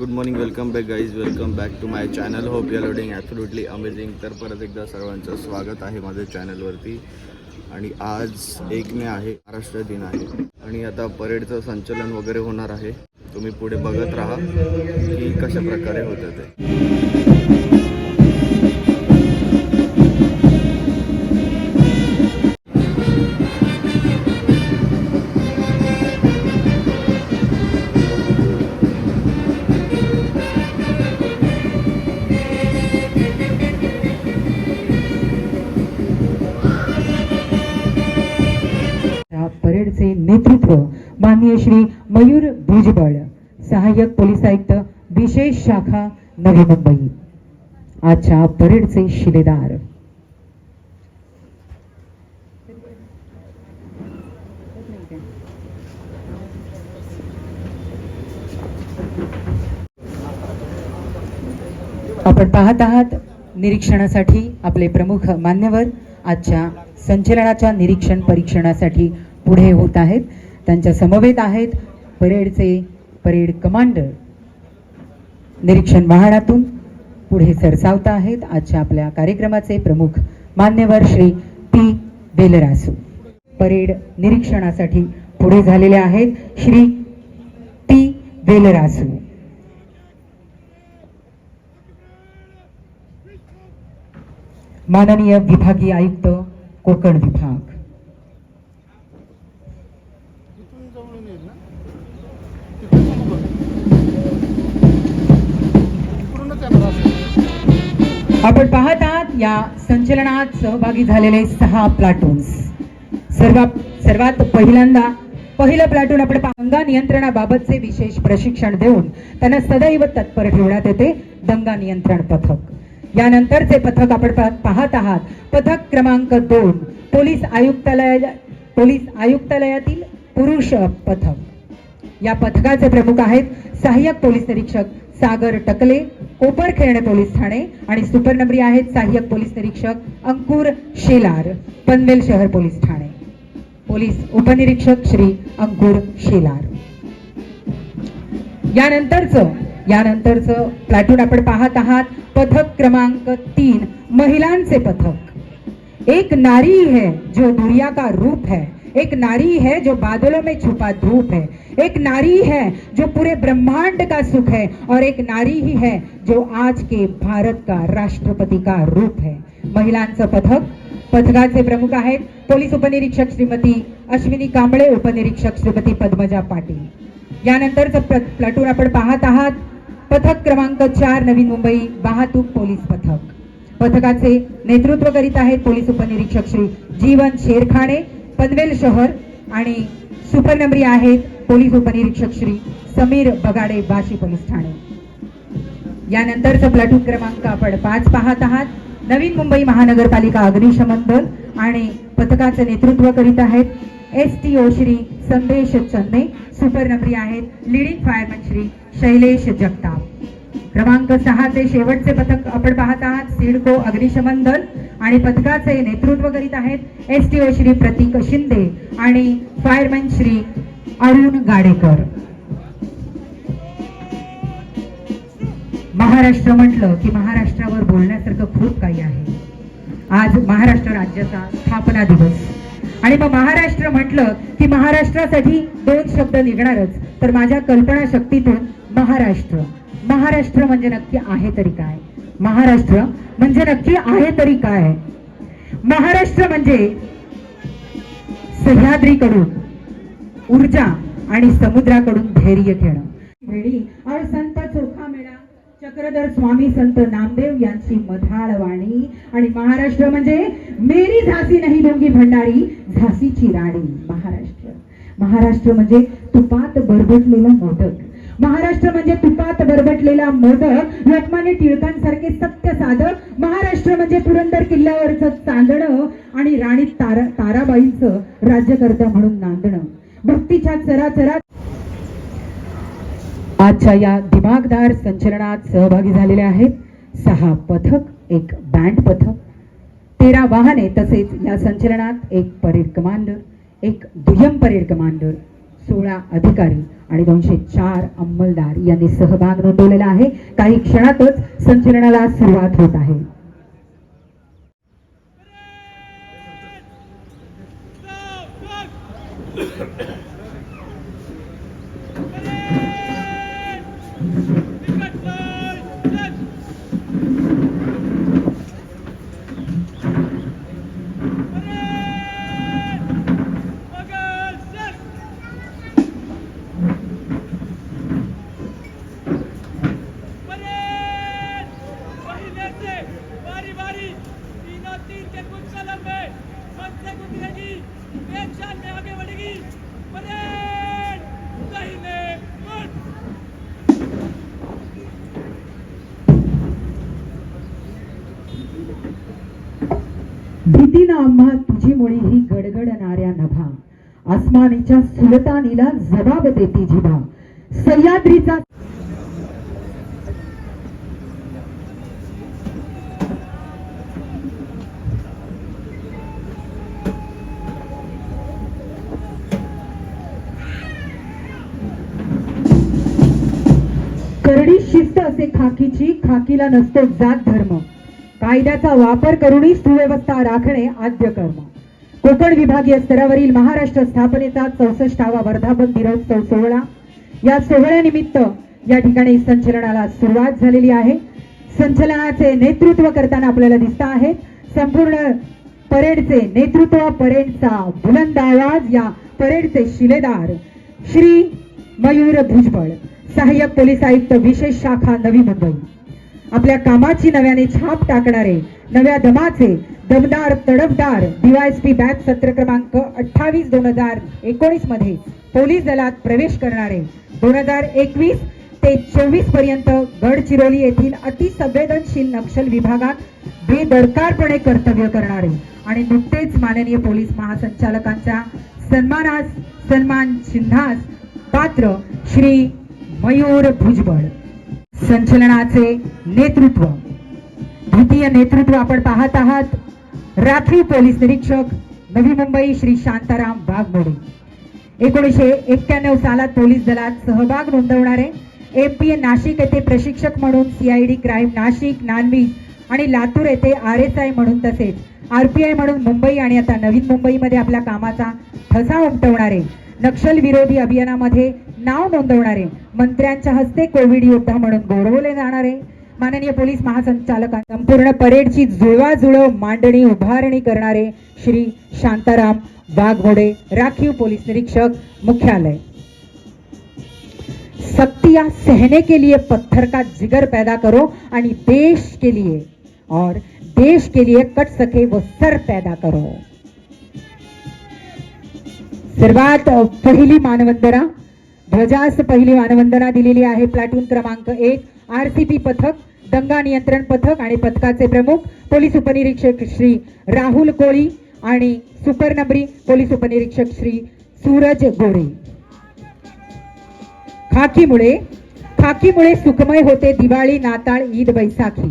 Good morning welcome back guys welcome back to my channel hope you loading absolutely amazing तर परत एकदा सर्वांचं स्वागत आहे माझ्या चॅनलवरती आणि आज एक मे आहे महाराष्ट्र दिन आहे. आणि आता परेडचं संचलन वगैरे होणार आहे. तुम्ही पुढे बघत राहा की कशा प्रकारे होतं ते. नेतृत्व माननीय श्री मयूर भुजबळ सहाय्यक पोलीस आयुक्त विशेष शाखा नवी मुंबई. आजच्या परेडचे शिलेदार. आपण पाहत आहात निरीक्षणासाठी आपले प्रमुख मान्यवर. आजच्या संचलनाच्या निरीक्षण परीक्षणासाठी पुढे होत आहेत. त्यांच्या समवेत आहेत परेडचे परेड कमांडर. निरीक्षण वाहनातून पुढे सरसावत आहेत. आजच्या आपल्या कार्यक्रमाचे प्रमुख मान्यवर श्री पी. बेलरासू. परेड निरीक्षणासाठी पुढे झालेले आहेत श्री पी. बेलरासू. माननीय विभागीय आयुक्त कोकण विभाग. या संचलनात सहभागी झालेले सहा प्लाटून्स सर्व सर्वात पहिल्यांदा पहिलं प्लाटून आपण दंगा नियंत्रणाबाबतचे विशेष प्रशिक्षण देऊन त्यांना सदैव तत्पर ठेवण्यात येते दंगा नियंत्रण पथक. यानंतरचे पथक आपण पाहत आहात. पथक क्रमांक दोन पोलीस आयुक्तालया पोलीस आयुक्तालयातील पुरुष पथक. या पथकाचे प्रमुख आहेत सहाय्यक पोलीस निरीक्षक सागर टकले कोपरखेरणे पोलीस ठाणे आणि सुपरनबरी आहेत सहाय्यक पोलीस निरीक्षक अंकुर शेलार पनवेल शहर पोलीस ठाणे. पोलीस उपनिरीक्षक श्री अंकुर शेलार. यानंतरचं यानंतरचं प्लॅटून आपण पाहत आहात पथक क्रमांक तीन महिलांचे पथक. एक नारी है जो दुनिया का रूप है. एक नारी है जो बादलों में छुपा धूप है। एक नारी है जो पूरे ब्रह्मांड का सुख है और एक नारी ही है जो आज के भारत का राष्ट्रपति का रूप है। महिलांचं पथक पथकाचे प्रमुख आहेत पोलीस उपनिरीक्षक श्रीमती अश्विनी कांबळे उपनिरीक्षक श्रीमती पद्मजा पाटील। यानंतरचं प्र- आपण पाहत आहात पथक क्रमांक चार नवी मुंबई वाहतूक पोलीस पथक। पथकाचे नेतृत्व करीत आहेत पोलीस उपनिरीक्षक श्री जीवन शेरखाणे पनवेल शहर आणि सुपरनंबरी आहेत पोलीस उपनिरीक्षक श्री समीर बगाडे बाशी पोलीस ठाणे. यानंतरचं प्लाटून क्रमांक आपण पाच पाहत आहात. नवीन मुंबई महानगरपालिका अग्निशमन दल आणि पथकाचे नेतृत्व करीत आहेत. एस टी ओ श्री संदेश चंदे सुपरनंबरी आहेत लिडिंग फायरमॅन श्री शैलेश जगताप. क्रमांक सहाचे शेवटचे पथक आपण पाहत आहात. सिडको अग्निशमन दल आणि पथकाचे नेतृत्व करीत आहेत S T O Shri Prateek Shinde आणि फायरमॅन श्री अरुण गाडेकर. महाराष्ट्र म्हटलं की महाराष्ट्रावर बोलण्यासारखं खूप काही आहे. आज महाराष्ट्र राज्याचा स्थापना दिवस. आणि मग महाराष्ट्र म्हटलं की महाराष्ट्रासाठी दोन शब्द निघणारच तर माझ्या कल्पना शक्तीतून महाराष्ट्र. महाराष्ट्र म्हणजे नक्की आहे तरी काय? महाराष्ट्र म्हणजे नक्की आहे तरी काय? महाराष्ट्र म्हणजे सह्याद्रीकडून ऊर्जा आणि समुद्राकडून धैर्य घेणं. वेळी और संत चोखा मेळा. चक्रधर स्वामी संत नामदेव यांची मधाळ वाणी. आणि महाराष्ट्र म्हणजे मेरी झाशी नाही डोंगी भंडारी झाशीची राणी महाराष्ट्र. महाराष्ट्र म्हणजे तुपात बरबटलेलं मोदक. महाराष्ट्र म्हणजे तुपात बरबटलेला मोदक लोकमान्य टिळकांसारखे सत्य साधक महाराष्ट्र म्हणजे पुरंदर किल्ल्यावरचं चांदणं आणि राणी तारा ताराबाईंचं राज्यकर्त्या म्हणून नांदणं. भक्तीच्या चराचरात आजच्या या दिमागदार संचलनात सहभागी झालेले आहेत सहा पथक एक बँड पथक तेरा वाहने तसेच या संचलनात एक परेड कमांडर एक दुय्यम परेड कमांडर सोळा अधिकारी. आणि दोनशे चार अंमलदार यांनी सहभाग नोंदवलेला आहे काही क्षणातच संचलनाला सुरुवात होत आहे बारी बारी तीनों तीन के कुछ कदम में सबसे गुजरेगी एक में आगे बढ़ेगी परेड दाहिने आम्हा तुझी मुळी ही गडगडणाऱ्या नभा. आसमानीच्या सुलतानीला जबाब देती जिभा. सह्याद्रीचा शिस्त असे खाकीची खाकीला नसतो जात धर्म. कायद्याचा वापर करूनही सुव्यवस्था राखणे आद्य कर्म. कोकण विभागीय स्तरावरील महाराष्ट्र स्थापनेचा चौसष्टावा वर्धापन दिनोत्सव सोहळा. या सोहळ्यानिमित्त या ठिकाणी संचलनाला सुरुवात झालेली आहे. संचलनाचे नेतृत्व करताना आपल्याला दिसत आहे संपूर्ण परेडचे नेतृत्व परेडचा बुलंद आवाज या परेडचे शिलेदार श्री मयूर भुजबळ. सहाय्यक पोलीस आयुक्त विशेष शाखा नवी मुंबई. आपल्या कामाची नव्याने छाप टाकणारे नव्या दमाचे दमदार तडफदार डीवायएसपी बॅच सत्र क्रमांक अठ्ठावीस दोन हजार एकोणीसमध्ये पोलीस दलात प्रवेश करणारे दोन हजार एकवीस ते चोवीसपर्यंत गडचिरोली येथील अतिसंवेदनशील नक्षल विभागात बेदरकारपणे कर्तव्य करणारे आणि नुकतेच माननीय पोलीस महासंचालकांच्या सन्मानास सन्मान चिन्हास पात्र श्री मयूर भुजबळ. संचलनाचे नेतृत्व. द्वितीय नेतृत्व आपण पाहत आहात. राखीव पोलीस निरीक्षक नवी मुंबई श्री शांताराम वाघमोडे एकोणीसशे एक्क्याण्णव सालात पोलीस दलात सहभाग नोंदवणारे एम पी ए नाशिक येथे प्रशिक्षक म्हणून सीआयडी क्राईम नाशिक नानवी आणि लातूर येथे आर एस आय म्हणून तसेच आर पी आय म्हणून मुंबई आणि आता नवीन मुंबईमध्ये आपल्या कामाचा ठसा उमटवणारे नक्षल विरोधी अभियानामध्ये नाव नोंदवणारे मंत्र्यांच्या हस्ते कोविड योद्धा म्हणून गौरवले जाणारे माननीय पोलीस महासंचालका संपूर्ण परेडची जुळवाजुळव मांडणी उभारणी करणारे श्री शांताराम वाघमोडे राखीव पोलीस निरीक्षक मुख्यालय. सख्तियां सहने के लिए पत्थर का जिगर पैदा करो आणि देश के लिए और देश के लिए कट सके वो सर पैदा करो. सर्वात पहिली मानवंदना ध्वजास पहिली मानवंदना दिलेली आहे. प्लाटून क्रमांक एक आरसीपी पथक दंगा नियंत्रण पथक आणि पथकाचे प्रमुख पोलीस उपनिरीक्षक श्री राहुल कोळी आणि सुपरनबरी पोलीस उपनिरीक्षक श्री सूरज गोरे. खाकीमुळे खाकीमुळे सुखमय होते दिवाळी नाताळ ईद बैसाखी.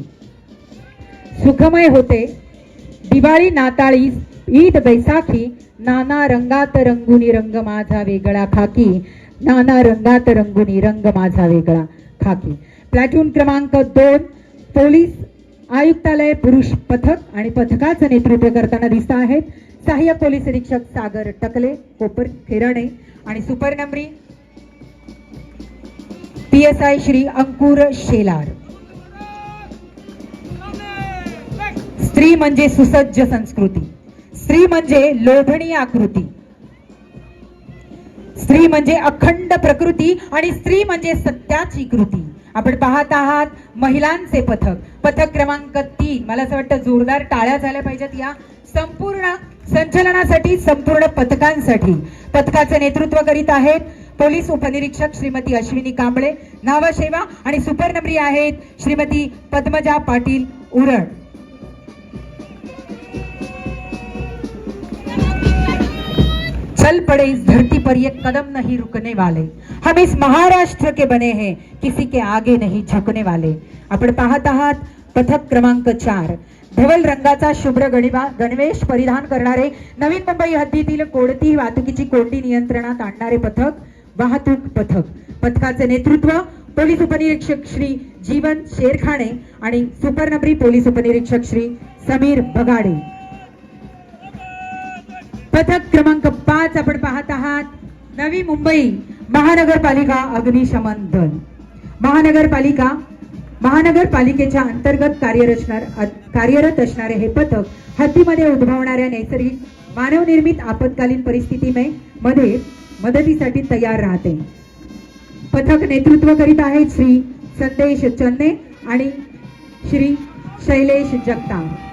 सुखमय होते दिवाळी नाताळ ईद ईद बैसाखी नाना रंगात रंगुनी रंग माझा वेगळा खाकी. नाना रंगात रंगुनी रंग माझा वेगळा खाकी. प्लॅटून क्रमांक दोन पोलीस आयुक्तालय पुरुष पथक आणि पथकाचं नेतृत्व करताना दिसत आहेत. सहाय्यक पोलीस निरीक्षक सागर टकले कोपर खेराणे आणि supernumerary P S I Shri Ankur Shelar. स्त्री म्हणजे सुसज्ज संस्कृती. स्त्री म्हणजे लोभणीय आकृती. स्त्री म्हणजे अखंड प्रकृती आणि स्त्री म्हणजे सत्याची कृती. आपण पाहत आहात महिलांचे पथक. पथक क्रमांक तीन. मला असं वाटतं जोरदार टाळ्या झाल्या पाहिजेत या. संपूर्ण संचलनासाठी संपूर्ण पथकांसाठी. पथकाचे नेतृत्व करीत आहेत पोलीस उपनिरीक्षक श्रीमती अश्विनी कांबळे. नावाशेवा आणि सुपरनंबरी आहेत श्रीमती पद्मजा पाटील उरण चल पड़े इस धरती पर ये कदम नहीं रुकने वाले। हम इस महाराष्ट्र के बने हैं किसी के आगे नहीं झुकने वाले। आपण पाहत आहात पथक क्रमांक चार। धवल रंगाचा शुभ्र गणिवा गणवेश परिधान करणारे नवीन मुंबई हद्दीतील कोणतीही वाहतुकीची कोंडी नियंत्रणात आणणारे पथक वाहतूक पथक. पथकाचे नेतृत्व पोलीस उपनिरीक्षक श्री जीवन शेरखाणे आणि सुपर्णब्री पोलीस उपनिरीक्षक श्री समीर बगाडे. पथक क्रमांक पाच आपण पाहत आहात. नवी मुंबई महानगरपालिका अग्निशमन दल. महानगरपालिका महानगरपालिकेच्या अंतर्गत कार्यरचणार कार्यरत असणारे हे पथक हद्दीमध्ये उद्भवणाऱ्या नैसर्गिक मानवनिर्मित आपत्कालीन परिस्थितीमध्ये मध्ये मदतीसाठी तयार राहते. पथक नेतृत्व करीत आहेत श्री संदेश चन्ने आणि श्री शैलेश जगताप.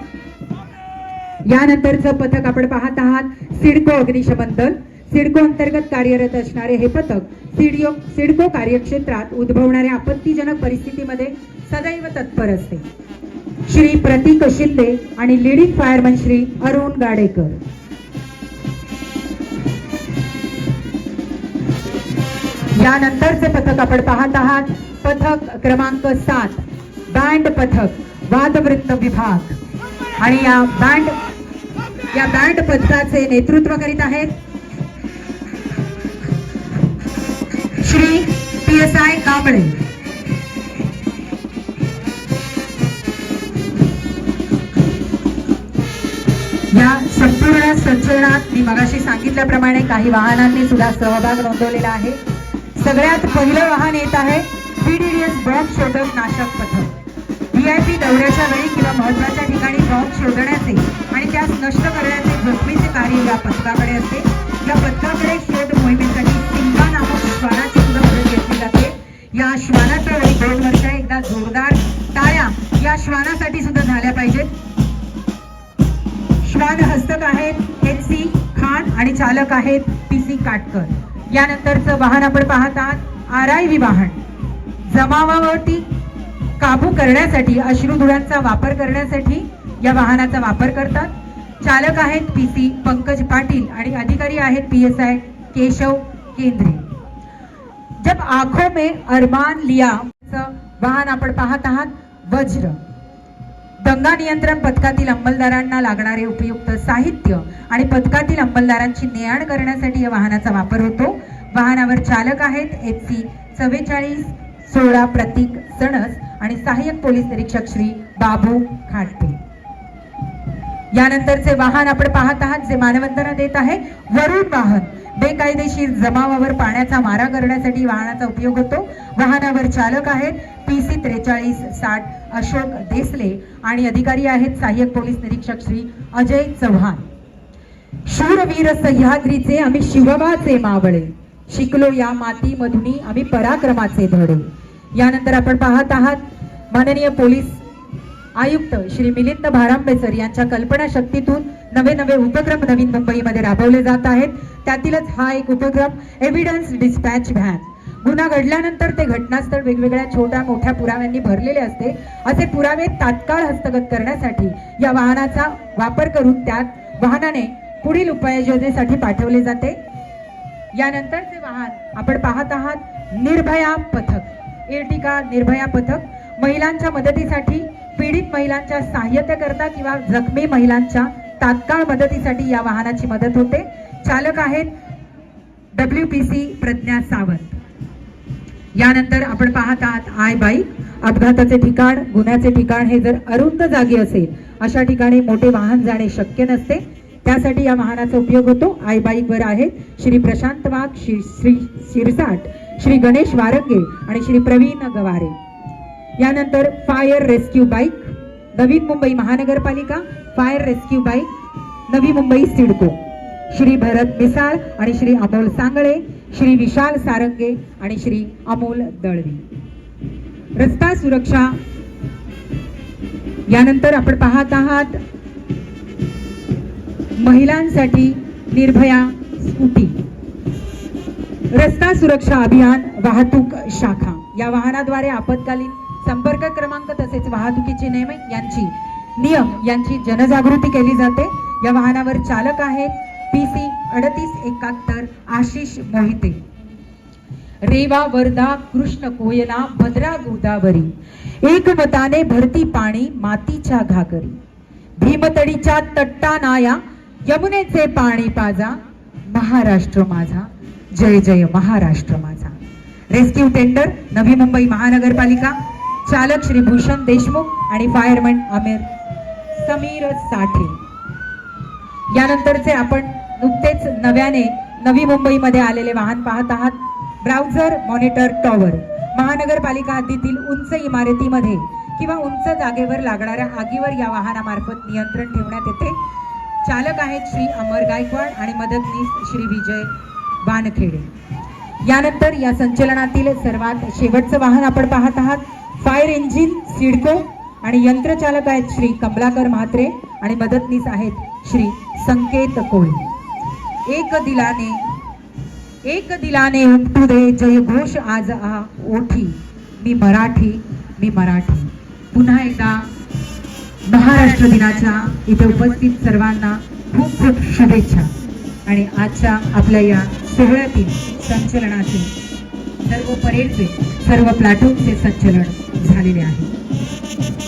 यानंतरचं पथक आपण पाहत आहात सिडको अग्निशमन दल सिडको अंतर्गत कार्यरत असणारे हे पथक सिडिओ सिडको कार्यक्षेत्रात उद्भवणाऱ्या आपत्तीजनक परिस्थितीमध्ये सदैव तत्पर असते. श्री प्रतीक शिंदे आणि लिडिंग फायरमन श्री अरुण गाडेकर. यानंतरचे पथक आपण पाहत आहात पथक क्रमांक सात बँड पथक वादवृत्त विभाग. आणि या बँड या बँड पथकाचे नेतृत्व करीत आहेत. Shri P S I Kamble. या संपूर्ण संचलनात मी मगाशी सांगितल्याप्रमाणे काही वाहनांनी सुद्धा सहभाग नोंदवलेला आहे. सगळ्यात पहिलं वाहन येत आहे बीडीडीएस बॉम्ब शोधक नाशक पथक. व्हीआयपी दौऱ्याच्या वेळी किंवा महत्त्वाच्या ठिकाणी बॉम्ब शोधण्याचे त्यास नष्ट करण्याचे जखमीचे कार्य या पथकाकडे असते. या पथकाकडे शोध मोहिमेसाठी सिंगा नामक श्वानाची सुद्धा मदत घेतली जाते. या श्वानाच्या वेळी दोन वर्ष एकदा जोरदार टाळ्या या श्वानासाठी सुद्धा झाल्या पाहिजेत. श्वान हस्तक आहेत एन सी खान आणि चालक आहेत पी सी काटकर. यानंतरचं वाहन आपण पाहत आहात आर आय व्ही वाहन जमावावरती काबू करण्यासाठी अश्रुधुरांचा वापर करण्यासाठी या वाहनाचा वापर करतात. चालक आहेत पी सी पंकज पाटील आणि अधिकारी आहेत पी एस आय केशव केंद्रे. जब आंखों में अरमान लिया वाहन आपण पाहत आहात वज्र. दंगा नियंत्रण पथकातील अंमलदारांना लागणारे उपयुक्त साहित्य आणि पथकातील अंमलदारांची ने-आण करण्यासाठी या वाहनाचा वापर होतो. वाहनावर चालक आहेत एच सी चव्वेचाळीस सोळा प्रतीक सणस आणि सहाय्यक पोलीस निरीक्षक श्री बाबू खाटपे यानंतरचे वाहन आपण पाहत आहात जे मानवंदना देत आहे वरुण वाहन. बेकायदेशीर जमावावर पाण्याचा मारा करण्यासाठी वाहनाचा उपयोग होतो. वाहनावर चालक आहेत पी सी त्रेचाळीस साठ अशोक देसले आणि अधिकारी आहेत सहाय्यक पोलीस निरीक्षक श्री अजय चव्हाण. शूरवीर सह्याद्रीचे आम्ही शिवबाचे मावळे. शिकलो या माती मधुनी आम्ही पराक्रमाचे धडे. यानंतर आपण पाहत आहात माननीय पोलीस आयुक्त श्री मिलिंद भारांबेसर यांच्या कल्पनाशक्तीतून नवे नवे उपक्रम नवीन मुंबईमध्ये राबवले जात आहेत. त्यातीलच हा एक उपक्रम एव्हिडन्स डिस्पॅच व्हॅन गुन्हा घडल्यानंतर ते घटनास्थळ वेगवेगळ्या छोट्या मोठ्या पुराव्यांनी भरलेले असते. असे पुरावे तात्काळ हस्तगत करण्यासाठी या वाहनाचा वापर करून त्यात वाहनाने पुढील उपाययोजनेसाठी पाठवले जाते. यानंतरचे वाहन आपण पाहत आहात निर्भया पथक. एर्टिका निर्भया पथक महिलांच्या मदतीसाठी पीडित महिलांच्या सहाय्यता करता किंवा जखमी महिलांच्या तात्काळ मदतीसाठी या वाहनाची मदत होते. चालक आहेत W P C Pradnya Sawant. यानंतर आपण पाहत आहात आय बाईक अपघाताचे ठिकाण गुन्ह्याचे ठिकाण हे जर अरुंद जागी असेल अशा ठिकाणी मोठे वाहन जाणे शक्य नसते. त्यासाठी या वाहनाचा उपयोग होतो. आय बाईक वर आहेत श्री प्रशांत वाघ श्री श्री शिरसाट श्री गणेश वारंगे आणि श्री प्रवीण गवारे. यानंतर fire rescue bike Navi Mumbai महानगरपालिका fire rescue bike Navi Mumbai CIDCO. Shri Bharat Misal आणि श्री अमोल सांगळे श्री विशाल सारंगे आणि श्री अमोल दळवी. रस्ता सुरक्षा. यानंतर आपण पाहत आहात महिलांसाठी निर्भया स्कूटी. रस्ता सुरक्षा अभियान वाहतूक शाखा. या वाहनाद्वारे आपत्कालीन संपर्क क्रमांक तसेच वाहतुकीचे नियम यांची नियम यांची जनजागृती केली जाते. या वाहनावर चालक आहेत पी सी अडतीस एकाहत्तर आशिष मोहिते. रेवा वर्धा कृष्ण कोयना भद्रा गोदावरी. एकमताने भरती पाणी मातीच्या घागरी. भीमतडीच्या तट्टा नाया यमुनेचे पाणी पाजा. महाराष्ट्र माझा. जय जय महाराष्ट्र माझा. रेस्क्यू टेंडर नवी मुंबई महानगरपालिका. चालक श्री भूषण देशमुख आणि फायरमन आमिर समीर साठे. यानंतरचे आपण नुकतेच नव्याने नवी मुंबईमध्ये आलेले वाहन पाहत आहात. Browser monitor tower. महानगरपालिका हद्दीतील उंच इमारतीमध्ये किंवा उंच जागेवर लागणाऱ्या आगीवर या वाहनामार्फत नियंत्रण ठेवण्यात येते. चालक आहेत श्री अमर गायकवाड आणि मदतनीस श्री विजय वानखेडे. यानंतर या संचलनातील सर्वात शेवटचं वाहन आपण पाहत आहात. फायर इंजिन सिडको आणि यंत्रचालक आहेत श्री कमलाकर म्हात्रे आणि मदतनीस आहेत श्री संकेत कोळी. एक दिलाने एक दिलाने उमटू दे जय घोष आज आ ओठी. मी मराठी मी मराठी. पुन्हा एकदा महाराष्ट्र दिनाच्या इथे उपस्थित सर्वांना खूप खूप शुभेच्छा. आणि आजच्या आपल्या या सोहळ्यातील संचलनाचे सर्व परेडचे सर्व प्लाटूनचे संचलन झालेले आहे.